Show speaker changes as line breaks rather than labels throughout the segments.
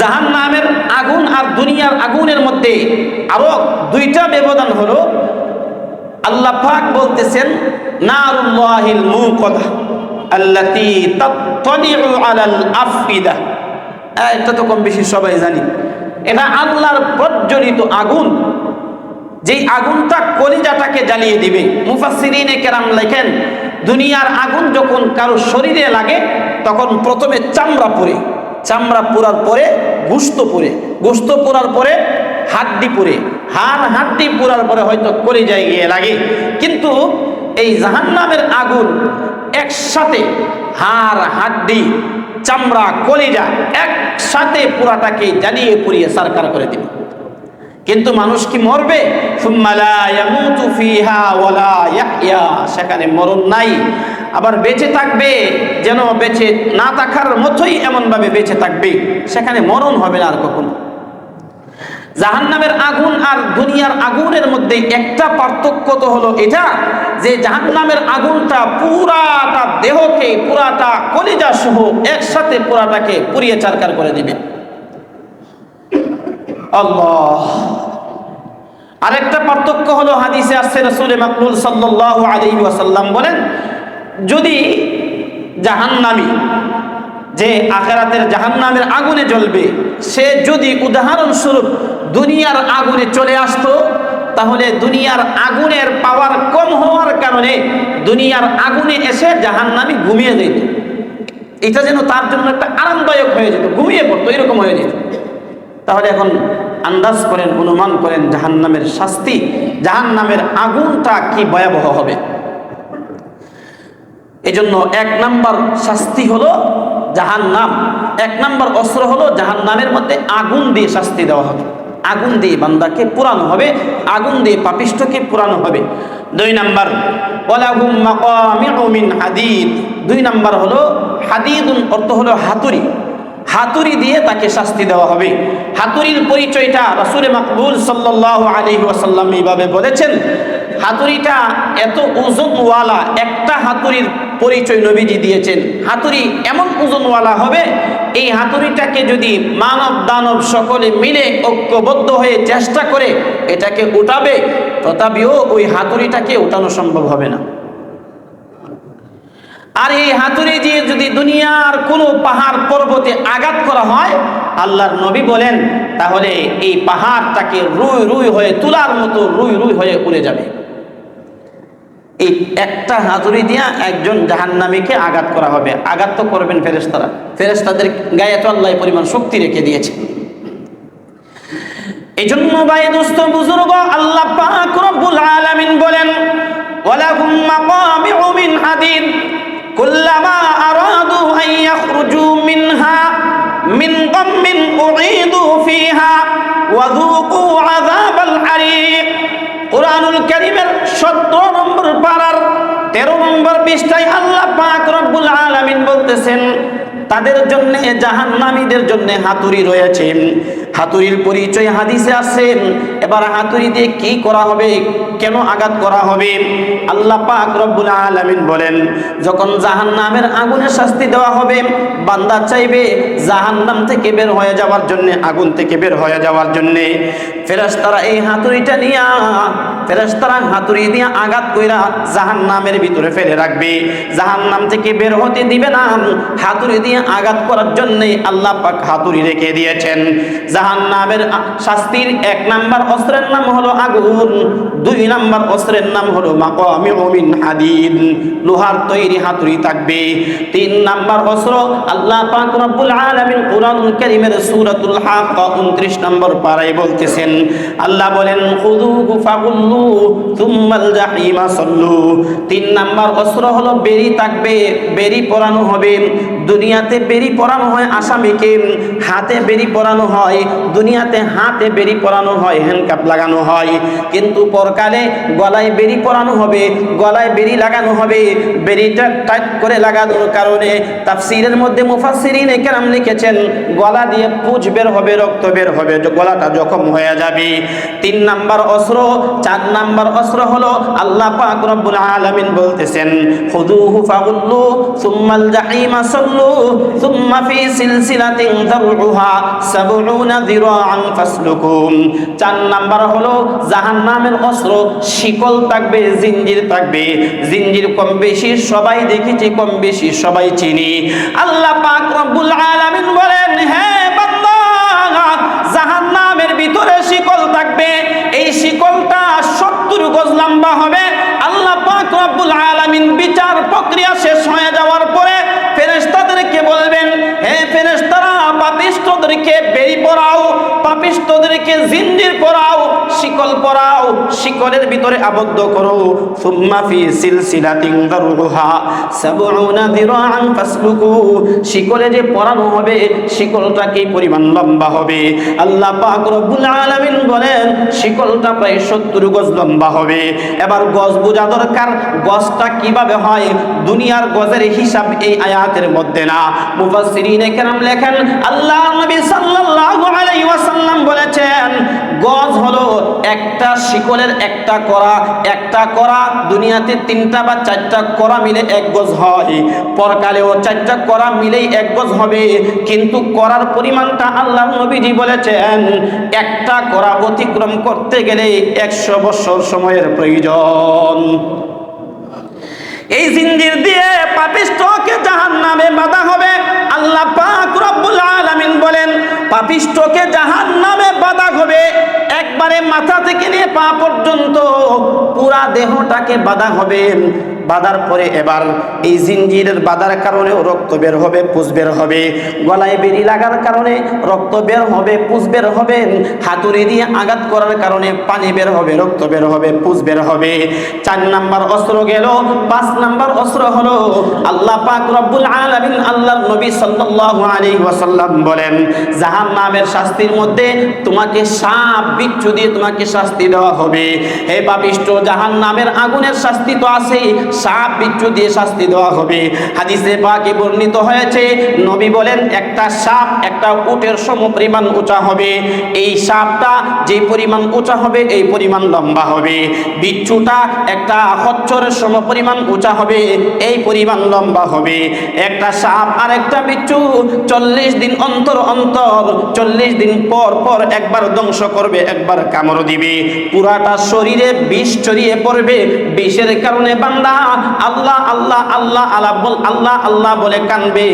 জাহান নামের আগুন আর দুনিয়ার আগুনের মধ্যে আরও দুইটা ব্যবধান হলো। আল্লাহ পাক বলতেছেন, নারুল্লাহিল মুকাদা আল্লাতী তাত্তালিউ আলাল আফইদা এটা তো কম বেশি সবাই জানি। এটা আল্লাহর প্রজ্বলিত আগুন। যেই আগুনটা কলিজাটাকে জ্বালিয়ে দিবে। মুফাসসিরিনে কেরাম লেখেন, দুনিয়ার আগুন যখন কারও শরীরে লাগে, তখন প্রথমে চামড়া পড়ে। চামড়া পোড়ার পরে গোস্ত পরে গোস্ত পোড়ার পরে হাড্ডি পরে হাড় হাড্ডি পোড়ার পরে হয়তো কলিজায় গিয়ে লাগে। কিন্তু এই জাহান্নামের আগুন একসাথে হাড়, হাড্ডি, চামড়া, কলিজা একসাথে পুরাটাকে জ্বালিয়ে পুড়িয়ে সারকার করে দিবে। কিন্তু মানুষ কি মরবে? সেখানে মরণ নাই। আবার বেঁচে থাকবে, যেন বেঁচে না থাকার মতোই এমনভাবে বেঁচে থাকবে, সেখানে মরণ হবে না আর কখনো। জাহান্নামের আগুন আর দুনিয়ার আগুনের মধ্যে একটা পার্থক্য তো হলো এটা, যে জাহান্নামের আগুনটা পুরাটা দেহকে, পুরাটা কলিজা সহ একসাথে পুরাটাকে পুড়িয়ে চারকার করে দিবে। আরেকটা পার্থক্য হলো হাদিসে আসছে রসুলে মাকবুল সাল্লাল্লাহু আলাইহি ওয়াসাল্লাম বলেন যদি জাহান্নামী, যে আখেরাতের জাহান্নামের আগুনে জ্বলবে, সে যদি উদাহরণস্বরূপ দুনিয়ার আগুনে চলে আসতো, তাহলে দুনিয়ার আগুনের পাওয়ার কম হওয়ার কারণে দুনিয়ার আগুনে এসে জাহান্নামী ঘুমিয়ে যেত। এটা যেন তার জন্য একটা আরামদায়ক হয়ে যেত, ঘুমিয়ে পড়তো, এরকম হয়ে যেত। তাহলে এখন আন্দাজ করেন, অনুমান করেন জাহান্নামের শাস্তি, জাহান্নামের আগুনটা কি ভয়াবহ হবে? এজন্য এক নাম্বার শাস্তি হলো জাহান নাম এক নাম্বার অস্ত্র হলো জাহান নামের মধ্যে আগুন দিয়ে শাস্তি দেওয়া হবে। আগুন দিয়ে বান্দাকে পুরানো হবে, আগুন দিয়ে পাপিষ্ঠকে পুরানো হবে। দুই নাম্বার হাদিদ। দুই নাম্বার হলো হাদিদুন অর্থ হলো হাতুড়ি। হাতুড়ি দিয়ে তাকে শাস্তি দেওয়া হবে। হাতুড়ির পরিচয়টা রাসূলে মাকবুল সাল্লাল্লাহু আলাইহি ওয়াসাল্লাম এইভাবে বলেছেন হাতুড়িটা এত ওজনওয়ালা, একটা হাতুড়ির পরিচয় নবীজি দিয়েছেন। হাতুড়ি এমন ওজনওয়ালা হবে, এই হাতুড়িটাকে যদি মানব দানব সকলে মিলে ঐক্যবদ্ধ হয়ে চেষ্টা করে, এটাকে উঠাবে, তথাপিও ওই হাতুড়িটাকে উঠানো সম্ভব হবে না। আর এই হাতুড়ি দিয়ে যদি দুনিয়ার কোনো পাহাড় পর্বতে আঘাত করা হয়, আল্লাহর নবী বলেন, তাহলে এই পাহাড়টাকে রুই রুই হয়ে, তুলার মতো রুই রুই হয়ে উড়ে যাবে। এই একটা হাতুড়ি দিয়া একজন জাহান্নামীকে আঘাত করা হবে। আঘাত তো করবেন ফেরেস্তারা ফেরেস্তাদের গায়ে তো আল্লাহ পরিমাণ শক্তি রেখে দিয়েছে। এই জন্য ভাই দোস্ত, বুজুর্গ, আল্লাহ পাক রব্বুল আলামিন বলেন, ওয়ালাহুম মাকামিউ মিন হাদিদ কুল্লামা আরাদু আন ইয়াখরুজু মিনহা, মিন গাম্মিন উঈদু ফিহা, ওয়া আযাবাল হারিক কোরআনুল করিমের সত্তর নম্বর পারার 13 নম্বর পৃষ্ঠায় আল্লাহ পাক রব্বুল আলামিন বলতেছেন, তাদের জন্য জাহান্নামীদের জন্য হাতুড়ি রয়েছে। হাতুড়ির পরিচয় হাদিসে আছে এবার হাতুড়ি দিয়ে কি করা হবে? কেন আঘাত করা হবে? আল্লাহ পাক রব্বুল আলামিন বলেন, যখন জাহান্নামের আগুনে শাস্তি দেওয়া হবে, বান্দা চাইবে জাহান্নাম থেকে বের হয়ে যাওয়ার জন্য, আগুন থেকে বের হয়ে যাওয়ার জন্য। ফেরেশতারা এই হাতুড়িটা নিয়া ফেরেশতারা হাতুড়ি দিয়ে আঘাত কইরা জাহান্নামের ভিতরে ফেলে রাখবে। জাহান্নাম থেকে বের হতে দিবে না। হাতুড়ি দিয়ে আঘাত করার জন্যই আল্লাহ পাক হাতুড়ি রেখে দিয়েছেন। জাহান্নামের শাস্তির এক নাম্বার অস্ত্রের নাম হলো আগুন। দুই নাম্বার অস্ত্রের নাম হলো মাকামিউ মিন হাদিদ। লোহার তৈরি হাতুড়ি থাকবে। তিন নাম্বার অস্ত্র আল্লাহ পাক রব্বুল আলামিন কোরআনুল কারীমের সূরাতুল হাক্ক 29 নম্বর পারায় বলতেছেন। আল্লাহ বলেন, খুযুহু ফাগুল্লু থুম্মাল জাহিমা সাল্লু। তিন নাম্বার অস্ত্র হলো বেরি থাকবে, বেরি পরানো হবে। দুনিয়াতে বেরি পরানো হয় আসামিকে, হাতে বেরি পরানো হয়, দুনিয়াতে হাতে বেরি পরানো হয় হ্যান্ডকাপ লাগানো হয়। কিন্তু পরকালে গলায় বেরি পরানো হবে, গলায় বেরি লাগানো হবে। বেরিটা টাইট করে লাগানোর কারণে তাফসিরের মধ্যে মুফাসসিরিন কেরাম লিখেছেন, গলা দিয়ে পুজ বের হবে, রক্ত বের হবে, গলাটা জখম হয়ে যাবে। তিন নাম্বার অস্ত্র চার নাম্বার অস্ত্র হলো আল্লাহ পাক রব্বুল আলামিন বলতেছেন খুদুহু ফাগুল্লু, সুম্মাল জাহিমা সাল্লু, সুম্মা ফি সিলসিলাতিন দারউহা সাবউনা যিরাআন ফাসলুকুম। চার নাম্বার হলো, জাহান্নামের অস্ত্র শিকল থাকবে, জিঞ্জির থাকবে। জিঞ্জির কম বেশি সবাই দেখেছি, কম বেশি সবাই চিনি। আল্লাহ পাক রব্বুল আলামিন বলেন হ্যাঁ ভিতরে শিকল থাকবে, এই শিকলটা সত্তর গজ লম্বা হবে। আল্লাহ পাক রব্বুল আলামিন বিচার প্রক্রিয়া শেষ হয়ে যাওয়ার পরে ফেরেশতাদেরকে বলবেন, হে ফেরেশতারা পড়াও পাপিষ্ঠদেরকে জিঞ্জির পরাও, শিকল পরাও, শিকলের ভিতরে আবদ্ধ করো। সুম্মা ফি সিলসিলাতিন ফাসলুকু। শিকলে যে পরানো হবে, শিকলটা কি পরিমাণ লম্বা হবে? আল্লাহ পাক রব্বুল আলামিন বলেন, শিকলটা প্রায় 70 গজ লম্বা হবে। এবার গজ বোঝা দরকার, গজটা কীভাবে হয়? দুনিয়ার গজের হিসাব এই আয়াতের মধ্যে না। মুফাসসিরিনে কেরাম লেখেন, আল্লাহ নবী সাল্লাল্লাহু আলাইহি ওয়াসাল্লাম বলেছেন, গজ হলো একটা শিকলের একটা করা একটা করা দুনিয়াতে তিনটা বা চারটা করা মিলে এক গজ হয়। পরকালেও চারটা করা মিলেই এক গজ হবে। কিন্তু করার পরিমাণটা আল্লাহ নবীজি বলেছেন, একটা করা অতিক্রম করতে গেলে একশো বছর সময়ের প্রয়োজন। এই জিঞ্জির দিয়ে পাপিষ্টকে জাহান নামে বাধা হবে। আল্লাহ পাক রব্বুল বলেন পাপিষ্টকে জাহান নামে বাধা হবে। একবারে মাথা থেকে নিয়ে পা পর্যন্ত পুরা দেহটাকে বাধা হবে। বাধার পরে এবার এই জিঞ্জিরের বাধার কারণে রক্ত বের হবে পুষ বের হবে। গলায় বেরি লাগার কারণে রক্ত বের হবে পুষ বের হবে। হাতুড়ি দিয়ে আঘাত করার কারণে পানি বের হবে, রক্ত বের হবে পুষ বের হবে। চার নাম্বার অস্ত্র গেল, পাঁচ নাম্বার অস্ত্র হলো আল্লাহ পাক রব্বুল আলামিন আল্লাহর নবী সাল্লাল্লাহু আলাইহি ওয়াসাল্লাম বলেন জাহান্নামের শাস্তির মধ্যে তোমাকে সাপ, বিচ্ছু দিয়ে তোমাকে শাস্তি দেওয়া হবে। হে পাপিষ্ট জাহান্নামের আগুনের শাস্তি তো আছেই সাপ বিচ্ছু দিয়ে শাস্তি দেওয়া হবে। হাদিসে পাকে বর্ণিত হয়েছে, নবী বলেন, একটা সাপ একটা উটের সম পরিমাণ উঁচা হবে। এই সাপটা যে পরিমাণ উঁচা হবে, এই পরিমাণ লম্বা হবে। বিচ্ছুটা একটা হচ্ছরের সম পরিমাণ উঁচা হবে, এই পরিমাণ লম্বা হবে। একটা সাপ আর একটা বিচ্ছু চল্লিশ দিন অন্তর অন্তর, চল্লিশ দিন পর পর একবার ধ্বংস করবে, একবার কামড় দিবে। পুরাটা শরীরে বিষ ছড়িয়ে পড়বে, বিষের কারণে বান্দা আল্লাহ আল্লাহ আল্লাহ আল্লাহ বল আল্লাহ আল্লাহ বলে কানবে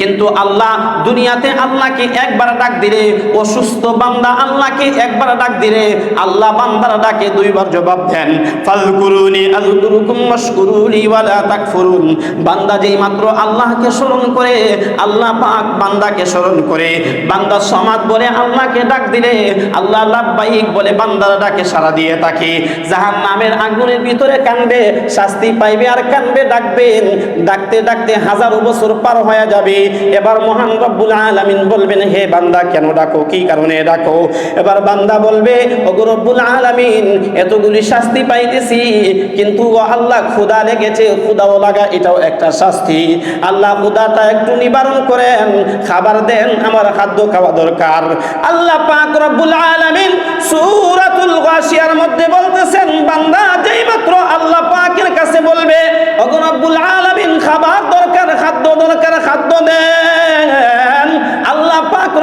কিন্তু আল্লাহ দুনিয়াতে আল্লাহকে একবার ডাক দিলে, অসুস্থ বান্দা আল্লাহকে একবার ডাক দিলে, আল্লাহ বান্দার ডাকে দুইবার জবাব দেন। ফালকুরুনি আযকুরুকুম মাশকুরুনি ওয়ালা তাকফুরুন। বান্দা যেই মাত্র আল্লাহকে স্মরণ করে, আল্লাহ পাক বান্দাকে স্মরণ করে। বান্দা সমাদ বলে আল্লাহকে ডাক দিলে, আল্লাহ লাব্বাইক বলে বান্দার ডাকে সাড়া দিয়ে থাকে। জাহান্নামের আগুনের ভিতরে কানবে, শাস্তি পাইবে আর কানবে, ডাকবেন। ডাকতে ডাকতে হাজারো বছর পার হয়ে যাবে। এবার মহান রব্বুল আলামিন বলবেন, হে বান্দা, কেন ডাকো? কি কারণে ডাকো? এবার বান্দা বলবে, ওগো রব্বুল আলামিন, এতগুলি শাস্তি পাইতেছি, কিন্তু ও আল্লাহ ক্ষুদা লেগেছে ক্ষুদাও লাগা, এটাও একটা শাস্তি। আল্লাহ ক্ষুদাটা একটু নিবারণ করেন, খাবার দেন, আমার খাদ্য খাওয়া দরকার। আল্লাহ পাক রব্বুল আলামিন সূরাতুল গাশিয়ার মধ্যে বলতেছেন, বান্দা যেই মাত্র আল্লাহ পাকের কাছে বলবে অগুন রব্বুল আলামিন খাবার দরকার খাদ্য দরকার খাদ্য দেন।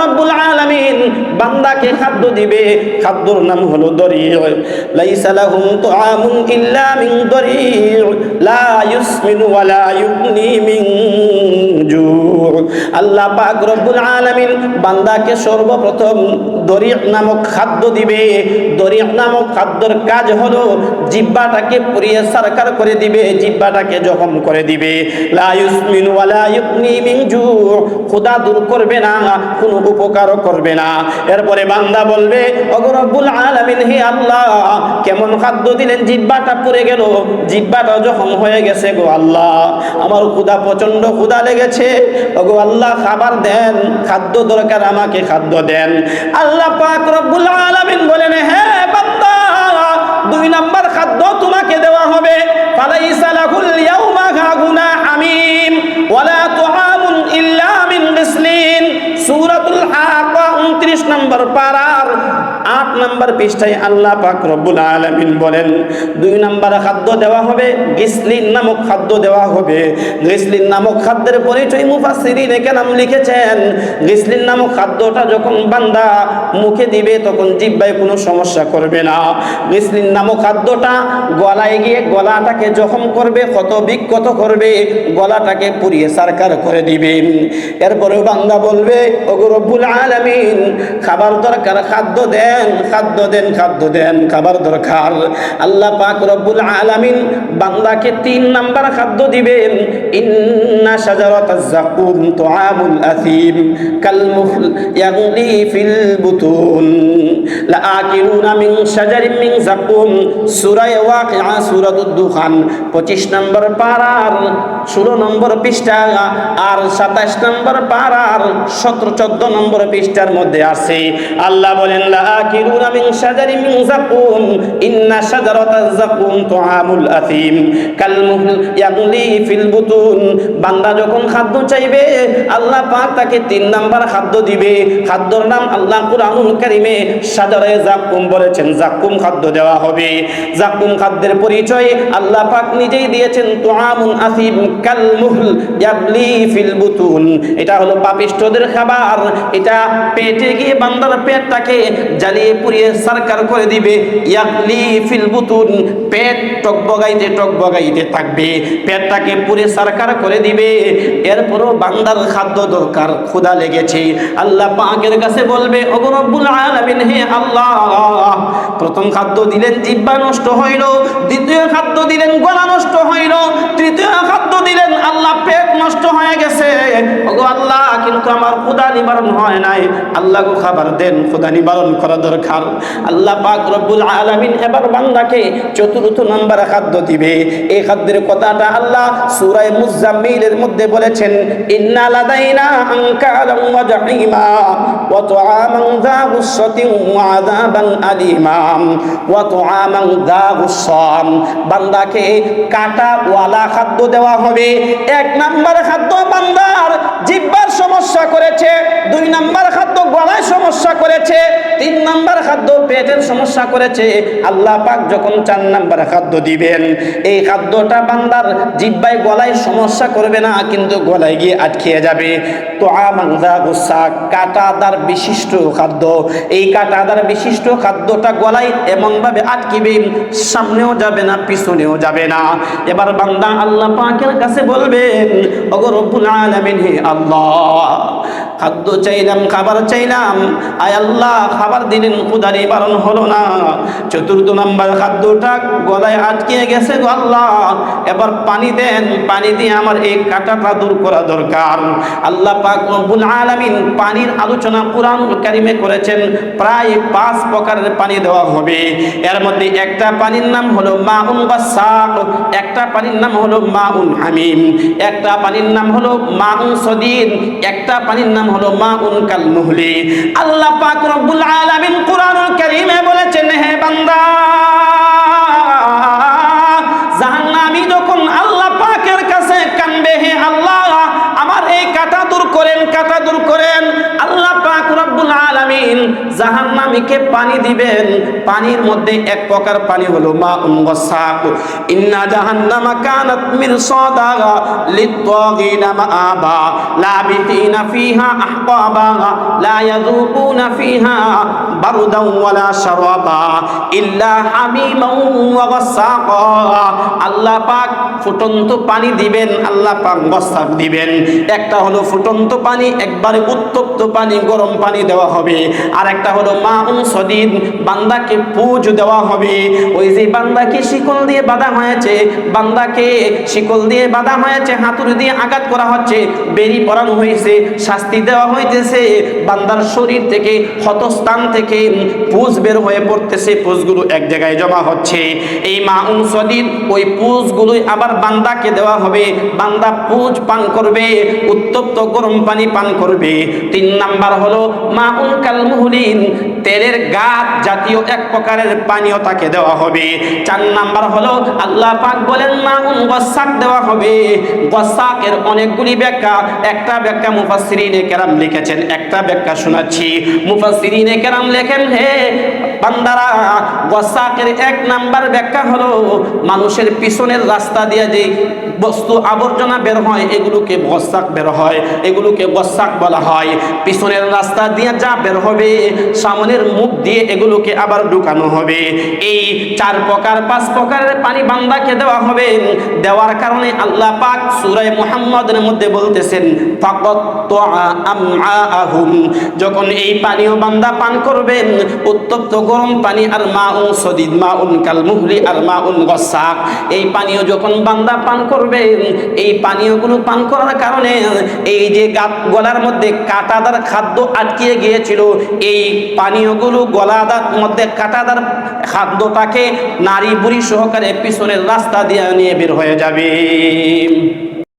রব্বুল আলামিন বান্দাকে খাদ্য দিবে। খাদ্যর নাম হলো দরিয় লাইসা লাহুম তুআমুন ইল্লা মিন দরিয় লা ইউসমিনু ওয়ালা ইউগনি মিন আল্লাহ পাক রব্বুল আলামিন বান্দাকে সর্বপ্রথম দরিয় নামক খাদ্য দিবে। দরিয় নামক খাদ্যর কাজ হলো জিব্বাটাকে পুড়িয়ে সরকার করে দিবে জিব্বাটাকে জখম করে দিবে। লা ইউসমিনু ওয়ালা ইউগনি মিন জু খোদা দূর করবে না, কোনো উপকারও করবে না। এরপরে বান্দা বলবে হে আল্লাহ, কেমন খাদ্য দিলেন? জিব্বাটা পুড়ে গেল। জিব্বাটা যখন হয়ে গেছে গো আল্লাহ। আমার ক্ষুদা প্রচণ্ড ক্ষুদা লেগেছে। ওগো আল্লাহ, খাবার দেন। খাদ্য দরকার, আমাকে খাদ্য দেন। আল্লাহ পাক রব্বুল আলামিন বলেন, হে বান্দা, দুই নাম্বার খাদ্য তোমাকে দেওয়া হবে। ফালাইসা লাহুল ইয়াউমা গাগুনা 29 নম্বর আট নাম্বার পৃষ্ঠায় আল্লাহ পাক রব্বুল আলমিন বলেন, দুই নাম্বার খাদ্য দেওয়া হবে, গিসলিন নামক খাদ্য দেওয়া হবে। গিসলিন নামক খাদ্যের পরিচয় মুফাসসিরিন নাম লিখেছেন। গিসলিন নামক খাদ্যটা যখন বান্দা মুখে দিবে, তখন জিহ্বায় কোনো সমস্যা করবে না। গিসলিন নামক খাদ্যটা গলায় গিয়ে গলাটাকে জখম করবে, ক্ষত বিক্ষত করবে, গলাটাকে পুড়িয়ে সারকার করে দিবে। এরপরেও বান্দা বলবে, ওগো রব্বুল আলামিন, খাবার দরকার, খাদ্য দেন খাদ্য দেন খাদ্য দেন, খাবার দরকার। আল্লাহ পাক রব্বুল আলামিন বান্দাকে তিন নাম্বার খাদ্য দিবেন, ইন্না শাজারাতাজ জাকুম তুআমুল আসিম কাল মুহল ইয়াগলি ফিল বুতুন। মিন শাজারিন মিন সূরা ওয়াকিআ, সূরাতুদ দুখান। 25 নম্বর পারার 16 নম্বর পৃষ্ঠা আর 27 নম্বর পারার 17 14 নম্বর পৃষ্ঠার মধ্যে আছে। আল্লাহ বলেন লাআকিলুনা মিন শাজারিন মিন জাকুম ইন্না শাজারাতাজ জাকুম তুআমুল আসিম কাল মুহল ইয়াগলি ফিল বুতুন। বান্দা যখন খাদ্য চাইবে, আল্লাহ পাক তাকে তিন নাম্বার খাদ্য দিবে। খাদ্যর নাম আল্লাহ কুরআনুল কারীমে শাজারে জাকুম বলেছেন। জাকুম খাদ্য দেওয়া হবে। জাকুম খাদ্যের পরিচয় আল্লাহ পাক নিজেই দিয়েছেন। তুআমুন আসিম কাল মুহল ইয়াগলি ফিল বুতুন। এটা হলো পাপিষ্ঠদের খাবার। এটা পেটে গিয়ে বান্দার পেটটাকে জ্বালিয়ে পুড়িয়ে সরকার করে দিবে। ইয়াগলি ফিল বুতুন, পেট টকবগাইতে টকবগাইতে থাকবে। পেটটাকে পুরে সরকার করে দিবে। এরপরও বান্দার খাদ্য দরকার, ক্ষুধা লেগেছে। আল্লাহ পাকের কাছে বলবে, ওগো রব্বুল আলামিন, হে আল্লাহ! প্রথম খাদ্য দিলেন জিব্বা নষ্ট হইল। দ্বিতীয় খাদ্য দিলেন, গলা নষ্ট হইল। তৃতীয় খাদ্য দিলেন, আল্লাহ পেট নষ্ট হয়ে গেছে। আল্লাহ, কিন্তু আমার ক্ষুধা নিবারণ হয় নাই। আল্লাহ গো খাবার দেন, ক্ষুধা নিবারণ করা দরকার। আল্লাহ পাক রব্বুল আলামিন এবার বান্দাকে চতুর্থ নম্বর খাদ্য দিবে। এই খাদ্যের কথাটা আল্লাহ সূরায়ে মুজাম্মিলের মধ্যে বলেছেন, ইন্না লাদাইনা আনকালাম ওয়া জাহিমা ওয়া তুআমান যা গুসসাতিন ওয়া আযাবান আলিমা ওয়া তুআমান যা গুসসাম। বান্দাকে কাটা ওয়ালা খাদ্য দেওয়া হবে। এক নাম্বার খাদ্য বান্দার জিহ্বার সমস্যা করেছে, দুই নাম্বার খাদ্য গলায় সমস্যা করেছে নাম্বার খাদ্য পেটের সমস্যা করেছে, আল্লাহ পাক যখন চার নাম্বার খাদ্য দিবেন, এই খাদ্যটা বান্দার জিব্বায়, গলায় সমস্যা করবে না, কিন্তু গলায় গিয়ে আটকিয়ে যাবে। তো আমাংদা গুসা, কাটাদার বিশিষ্ট খাদ্য। এই কাটাদার বিশিষ্ট খাদ্যটা গলায় এমনভাবে আটকিবে, সামনেও যাবে না, পিছনেও যাবে না। এবার বান্দা আল্লাহ পাকের কাছে বলবেন রব্বুল আলামিন, হে আল্লাহ খাদ্য চাইলাম, খাবার চাইলাম। আয় আল্লাহ, খাবার দিলেন ক্ষুদারি বারণ হলো না। চতুর্থ নাম্বার খাদ্যটা গলায় আটকে গেছে গো আল্লাহ। এবার পানি দেন, পানি দিয়ে আমার এই কাটাটা দূর করা দরকার। আল্লাহ পাক রব্বুল আলামিন পানির আলোচনা কোরআন কারিমে করেছেন, প্রায় পাঁচ প্রকারের পানি দেওয়া হবে। এর মধ্যে একটা পানির নাম হলো মাউন বাসাক, একটা পানির নাম হলো মাউন হামিম, একটা পানির নাম হলো মাউন সদিন, একটা পানির নাম হলো মা কাল মুহলি। আল্লাহ পাক রব্বুল আলামিন কুরআনুল কারীমে বলেছেন হে বান্দা! আলামিন জাহান্নামীকে পানি দিবেন। পানির মধ্যে এক প্রকার পানি হলো মা উনগাসাক ইন্না জাহান্নামা কানাত মিরসাদা লিত্তাগিনা মাআবা। লাবিতিনা ফিহা আহকাবা লা ইয়াযুকুনা ফিহা বারদান ওয়ালা শারাবা। ইল্লা হামিমান ওয়া গাসাকা। আল্লাহ পাক ফুটন্ত পানি দিবেন, আল্লাহ পাক গসাক দিবেন। একটা হলো ফুটন্ত পানি, একবারে উত্তপ্ত পানি, গরম পানি দেওয়া হবে। আর একটা হলো মা সদিন। বান্দাকে পুজ দেওয়া হবে। ওই যে বান্দাকে শিকল দিয়ে বাঁধা হয়েছে, বান্দাকে শিকল দিয়ে বাঁধা হয়েছে, হাতুড়ি দিয়ে আঘাত করা হচ্ছে, বেরি পরানো হয়েছে, শাস্তি দেওয়া হইতেছে। বান্দার শরীর থেকে, ক্ষতস্থান থেকে পুজ বের হয়ে পড়তেছে, পুজগুলো এক জায়গায় জমা হচ্ছে। এই মা সদিন, ওই পুজগুলোই আবার বান্দাকে দেওয়া হবে। বান্দা পুজ পান করবে, উত্তপ্ত গরম পানি পান করবে। তিন নাম্বার হলো মা উন মুহলিন তেলের গাত জাতীয় এক প্রকারের পানীয় তাকে দেওয়া হবে। চার নাম্বার হলো, আল্লাহ পাক বলেন না গসাক দেওয়া হবে। গসাকের অনেকগুলি ব্যাখ্যা। একটা ব্যাখ্যা মুফাসিরিনে কেরাম লিখেছেন, একটা ব্যাখ্যা শোনাচ্ছি। মুফাসিরিনে কেরাম লেখেন হে বান্দারা, গসাকের এক নাম্বার ব্যাখ্যা হলো, মানুষের পিছনের রাস্তা দিয়ে যে বস্তু আবর্জনা বের হয়, এগুলোকে গসাক বের হয়, এগুলোকে গসাক বলা হয়। পিছনের রাস্তা দিয়ে যা বের হবে, সামনের মুখ দিয়ে এগুলোকে আবার ঢুকানো হবে। এই চার প্রকার, পাঁচ প্রকারের পানি বান্দাকে দেওয়া হবে। দেওয়ার কারণে আল্লাহ পাক সূরা মুহাম্মদের মধ্যে বলতেছেন যখন এই পানীয় বান্দা পান করবেন উত্তপ্ত গরম পানি আর মাউন সদিদ, মাউন কাল মুহলি আর মাউন গসাক। এই পানীয় যখন বান্দা পান করবে, এই পানীয়গুলো পান করার কারণে এই যে গলার মধ্যে কাটাদার খাদ্য আটকিয়ে গিয়েছিল, এই পানীয়গুলো গলাদার মধ্যে কাটাদার খাদ্যটাকে নারী বুড়ি সহকারে পিছনের রাস্তা দিয়ে নিয়ে বের হয়ে যাবে।